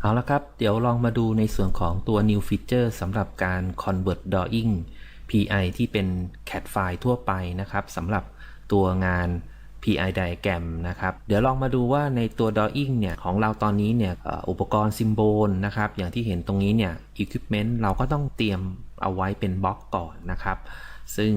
เอาละครับ เดี๋ยวลองมาดูในส่วนของตัว new feature สำหรับการ convert drawing PI ที่เป็น CAD ไฟล์ทั่วไปนะครับสำหรับตัวงาน PI diagram นะครับ เดี๋ยวลองมาดูว่าในตัว drawing เนี่ย ของเราตอนนี้เนี่ยอุปกรณ์ซิมโบลนะครับ อย่างที่เห็นตรงนี้เนี่ย equipment เราก็ต้องเตรียมเอาไว้เป็นบล็อกก่อนนะครับ ซึ่ง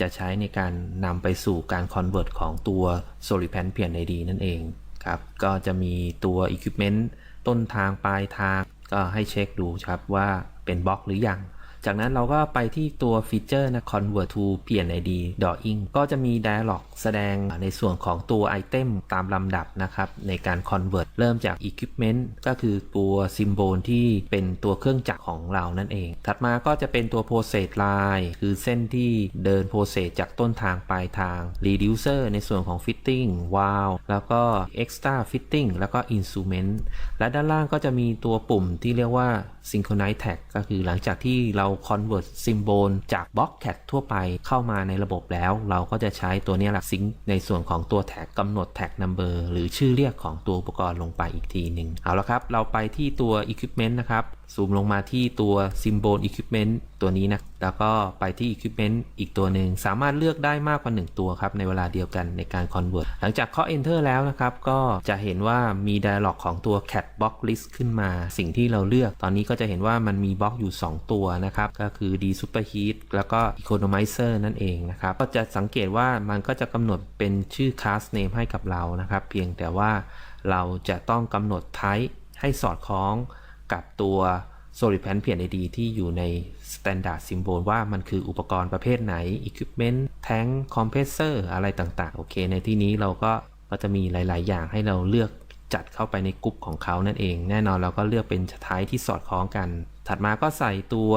จะใช้ในการนำไปสู่การ convert ของตัว solid pan เพียน ID นั่นเองครับ ก็จะมีตัว equipment ต้นทางปลายทางก็ให้เช็คดูครับว่าเป็นบล็อกหรือยัง จากนั้นเราก็ไปที่ตัวฟีเจอร์นะ convert to เปลี่ยน ID drawing ก็จะมี dialog แสดงในส่วนของตัวไอเทมตามลำดับนะครับ ในการ convert เริ่มจาก equipment ก็คือตัว symbol ที่เป็นตัวเครื่องจักรของเรานั่นเอง ถัดมาก็จะเป็นตัว process line คือเส้นที่เดิน process จากต้นทางปลายทาง reducer ในส่วนของ fitting valve แล้วก็ extra fitting แล้วก็ instrument และด้านล่างก็จะมีตัวปุ่มที่เรียกว่า synchronize tag ก็คือหลังจากที่เรา convert symbol จาก boxcat ทั่วไปเข้ามาในระบบแล้ว เราก็จะใช้ตัวนี้แหละ sync ในส่วนของตัวแท็กกำหนดแท็ก number หรือชื่อเรียกของตัวอุปกรณ์ลงไปอีกทีหนึ่งเอาละครับ เราไปที่ตัว equipment นะครับ ซูมลงมาที่ตัว symbol equipment ตัวนี้นะ แล้วก็ไปที่ equipment อีกตัวหนึ่ง สามารถเลือกได้มากกว่า 1 ตัวครับ ในเวลาเดียวกันในการ convert หลังจากเคาะ enter แล้วนะครับ ก็จะเห็นว่ามี dialog ของตัว cat box list ขึ้นมา สิ่งที่เราเลือก ตอนนี้ก็จะเห็นว่ามันมีบล็อกอยู่ 2 ตัวนะครับ ก็คือ d superheat แล้วก็ economizer นั่นเองนะครับ ก็จะสังเกตว่ามันก็จะกำหนดเป็นชื่อ class name ให้กับเรานะครับ เพียงแต่ว่าเราจะต้องกำหนด type ให้สอดคล้อง กับตัว Solipan เพียน ID ที่อยู่ใน Standard Symbol ว่ามันคืออุปกรณ์ประเภทไหน Equipment Tank Compressor อะไรต่างๆ โอเค ในที่นี้เราก็ก็จะมีหลาย ๆ อย่างให้เราเลือกจัดเข้าไปในกลุ่มของเขานั่นเอง แน่นอนเราก็เลือกเป็นท้ายที่สอดคล้องกัน ถัดมาก็ใส่ตัว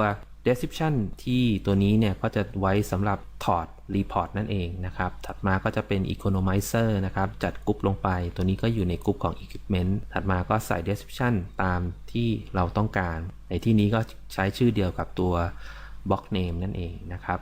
description ที่ตัวนี้เนี่ยก็จะไว้สำหรับถอด report นั่นเองนะครับ ถัดมาก็จะเป็น economizer นะครับ จัดกลุ่มลงไป ตัวนี้ก็อยู่ในกลุ่มของ equipment ถัดมาก็ใส่ description ตามที่เราต้องการ ในที่นี้ก็ใช้ชื่อเดียวกับตัว block name นั่นเองนะครับ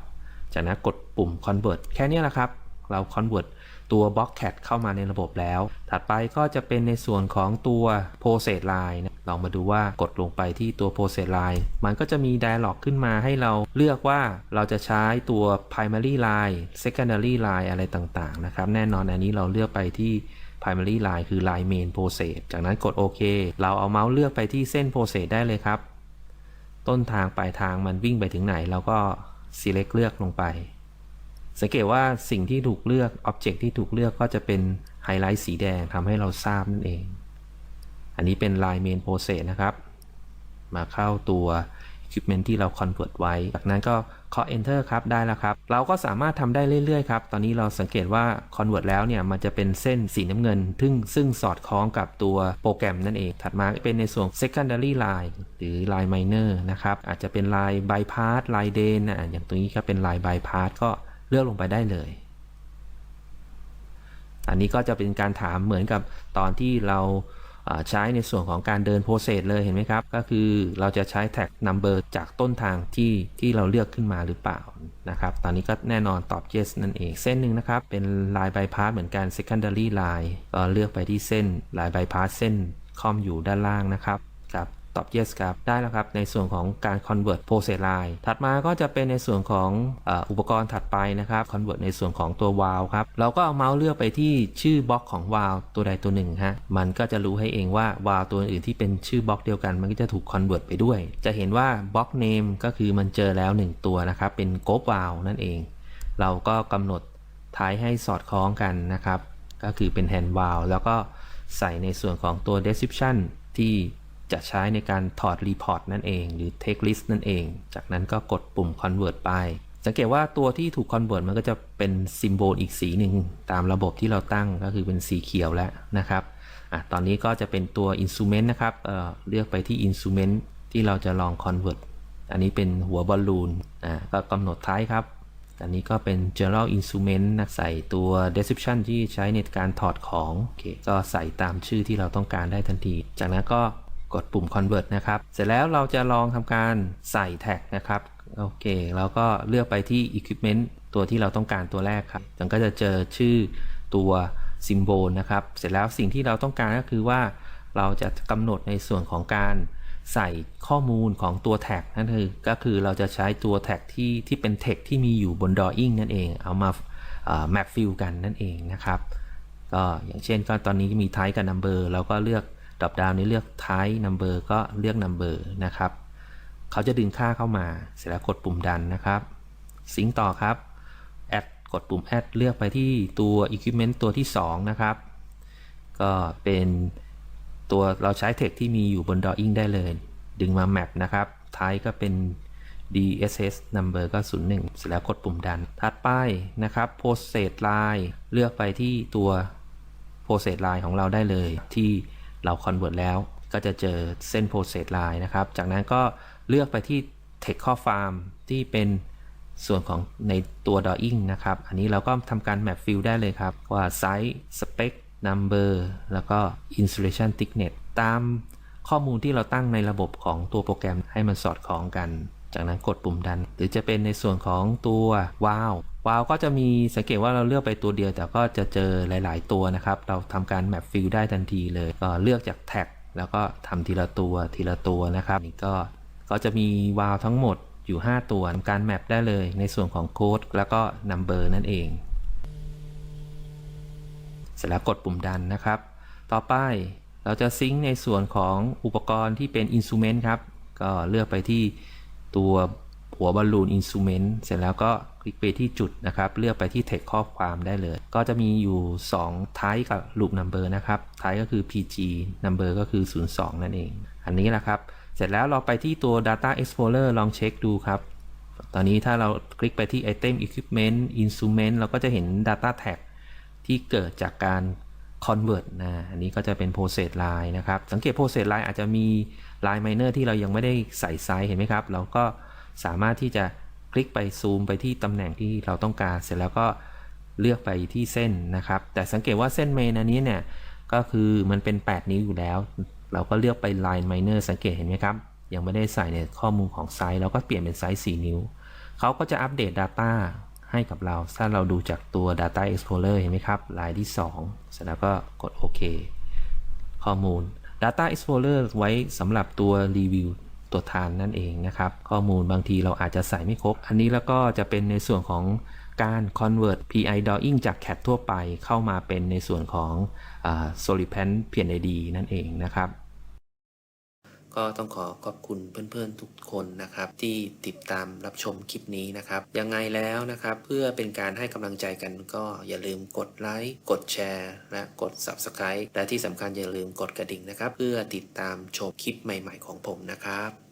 จากนั้นกดปุ่ม convert แค่นี้แหละครับ เรา convert ตัว block cat เข้ามาในระบบแล้ว ถัดไปก็จะเป็นในส่วนของตัว process line ลองมาดูว่ากดลงไปที่ตัว process line มันก็จะมี dialog ขึ้นมาให้เราเลือกว่าเราจะใช้ตัว primary line secondary line อะไรต่างๆ นะครับ แน่นอนอันนี้เราเลือกไปที่ primary line คือ line main process จากนั้นกดโอเค เราเอาเมาส์เลือกไปที่เส้น process ได้เลยครับ ต้นทางปลายทางมันวิ่งไปถึงไหนเราก็ select เลือกลงไป สังเกตว่าสิ่งที่ถูกเลือก Object ที่ถูกเลือกก็จะเป็นไฮไลท์สีแดงทำให้เราทราบนั่นเอง อันนี้เป็น Line Main Process นะครับ มาเข้าตัว Equipment ที่เรา Convert ไว้ จากนั้นก็เคาะ Enter ครับได้แล้วครับ เราก็สามารถทำได้เรื่อย ๆ ครับ ตอนนี้เราสังเกตว่า Convert แล้วเนี่ย มันจะเป็นเส้นสีน้ำเงินซึ่งซึ่งสอดคล้องกับตัวโปรแกรมนั่นเอง ถัดมาเป็นในส่วน Secondary Line หรือ Line Minor นะครับ อาจจะเป็น Line Bypass Line d a n นะอย่างตรงนี้ก็เป็น Line Bypass ก็ เลือกลงไปได้เลย อันนี้ก็จะเป็นการถามเหมือนกับตอนที่เราใช้ในส่วนของการเดินโปรเซสเลยเห็นไหมครับ ก็คือเราจะใช้แท็ก number จากต้นทางที่ที่เราเลือกขึ้นมาหรือเปล่านะครับ ตอนนี้ก็แน่นอนตอบ yes นั่นเอง เส้นหนึ่งนะครับ เป็น line bypass เหมือนกัน secondary line ก็เลือกไปที่เส้น line bypass เส้นคอมอยู่ด้านล่างนะครับกับ ตอบ yes ครับ ได้แล้วครับ ในส่วนของการ convert process line ถัดมาก็จะเป็นในส่วนของออุปกรณ์ถัดไปนะครับ convert ในส่วนของตัว valve ครับ เราก็เอาเมาส์เลือกไปที่ชื่อบล็อกของ valve ตัวใดตัวหนึ่งฮะ มันก็จะรู้ให้เองว่า valve ตัวอื่นที่เป็นชื่อบล็อกเดียวกัน มันก็จะถูก convert ไปด้วย จะเห็นว่าบล็อก name ก็คือมันเจอแล้ว 1 ตัวนะครับ เป็น group valve นั่นเอง เราก็กำหนดท้ายให้สอดคล้องกันนะครับ ก็คือเป็น hand valve แล้วก็ใส่ในส่วนของตัว description ที่ จะใช้ในการถอด report นั่นเอง หรือ take list นั่นเอง จากนั้นก็กดปุ่ม convert ไป สังเกตว่าตัวที่ถูก convert มันก็จะเป็นซิมโบลอีกสีหนึ่งตามระบบที่เราตั้งก็คือเป็นสีเขียวแล้วนะครับอะตอนนี้ก็จะเป็นตัว instrument นะครับเเลือกไปที่ instrument ที่เราจะลอง convert อันนี้เป็นหัวบอลลูนอ่าก็กำหนดท้ายครับ อันนี้ก็เป็น general instrument นะใส่ตัว description ที่ใช้ในการถอดของโอเคก็ใส่ตามชื่อที่เราต้องการได้ทันที จากนั้นก็ กดปุ่ม convert นะครับ เสร็จแล้วเราจะลองทำการใส่แท็กนะครับ โอเคแล้วก็เลือกไปที่ equipment ตัวที่เราต้องการตัวแรกครับมันก็จะเจอชื่อตัว symbol นะครับ เสร็จแล้วสิ่งที่เราต้องการก็คือว่าเราจะกำหนดในส่วนของการใส่ข้อมูลของตัวแท็กนั่นคือก็คือเราจะใช้ตัวแท็กที่ที่เป็นเท็กที่มีอยู่บน drawing นั่นเอง เอามาแมปฟิลกันนั่นเองนะครับก็อย่างเช่นก็ตอนนี้มี type กับ number เราก็เลือก drop down นี้เลือก type number ก็เลือก number นะครับ เขาจะดึงค่าเข้ามา เสร็จแล้วกดปุ่มดันนะครับซิงต่อครับ add กดปุ่ม add เลือกไปที่ตัว equipment ตัวที่ 2 นะครับ ก็เป็นตัวเราใช้ text ที่มีอยู่บน drawing ได้เลย ดึงมา map นะครับ type ก็เป็น DSS number ก็ 01 เสร็จแล้วกดปุ่มดัน ถัดไปนะครับ process line เลือกไปที่ตัว process line ของเราได้เลยที่ เรา convert แล้วก็จะเจอเส้น process line นะครับ จากนั้นก็เลือกไปที่ text ข้อ farm ที่เป็นส่วนของในตัว drawing นะครับ อันนี้เราก็ทำการ map field ได้เลยครับ ว่า size spec number แล้วก็ installation thickness ตามข้อมูลที่เราตั้งในระบบของตัวโปรแกรมให้มันสอดคล้องกัน จากนั้นกดปุ่มดัน หรือจะเป็นในส่วนของตัววาล วาล์วก็จะมีสังเกตว่าเราเลือกไปตัวเดียวแต่ก็จะเจอหลาย ๆ ตัวนะครับ เราทำการ map field ได้ทันทีเลย ก็เลือกจากแท็กแล้วก็ทำทีละตัวทีละตัวนะครับนี่ก็ก็จะมีวาล์วทั้งหมดอยู่ 5 ตัวทำการแมปได้เลยในส่วนของโค้ดแล้วก็ number นั่นเอง เสร็จแล้วกดปุ่มดันนะครับ ต่อไปเราจะซิงค์ในส่วนของอุปกรณ์ที่เป็นอินส u เมนต์ครับ ก็เลือกไปที่ตัว หัวบอลลูนอินส u เมนต์เสร็จแล้วก็คลิกไปที่จุดนะครับ เลือกไปที่ text ข้อความได้เลย ก็จะมีอยู่2 type กับ loop number นะครับ type ก็คือ pg number ก็คือ 02 นั่นเอง อันนี้แหละครับ เสร็จแล้วเราไปที่ตัว data explorer ลองเช็คดูครับ ตอนนี้ถ้าเราคลิกไปที่ item equipment instrument เราก็จะเห็น data tag ที่เกิดจากการ convert นะ อันนี้ก็จะเป็น process line นะครับ สังเกต process line อาจจะมี line minor ที่เรายังไม่ได้ใส่ไซส์เห็นไหมครับ เราก็ สามารถที่จะคลิกไปซูมไปที่ตำแหน่งที่เราต้องการ เสร็จแล้วก็เลือกไปที่เส้นนะครับ แต่สังเกตว่าเส้นเมนอันนี้เนี่ยก็คือมันเป็น 8 นิ้วอยู่แล้ว เราก็เลือกไป line minor สังเกตเห็นไหมครับ ยังไม่ได้ใส่ในข้อมูลของไซส์เราก็เปลี่ยนเป็นไซส์ 4 นิ้ว เขาก็จะอัปเดต Data ให้กับเรา ถ้าเราดูจากตัว Data Explorer เห็นไหมครับ ลายที่ 2 เสร็จแล้วก็กดโอเค ข้อมูล Data Explorer ไว้สำหรับตัวรีวิว ตัวทานนั่นเองนะครับ ข้อมูลบางทีเราอาจจะใส่ไม่ครบ อันนี้แล้วก็จะเป็นในส่วนของการ convert PI drawing จาก CAD ทั่วไปเข้ามาเป็นในส่วนของ Solipant PNID นั่นเองนะครับ ก็ต้องขอขอบคุณเพื่อนๆทุกคนนะครับ ที่ติดตามรับชมคลิปนี้นะครับยังไงแล้วนะครับ เพื่อเป็นการให้กำลังใจกันก็อย่าลืมกดไลค์กดแชร์และกด Subscribe และที่สำคัญอย่าลืมกดกระดิ่งนะครับ เพื่อติดตามชมคลิปใหม่ ๆ ของผมนะครับ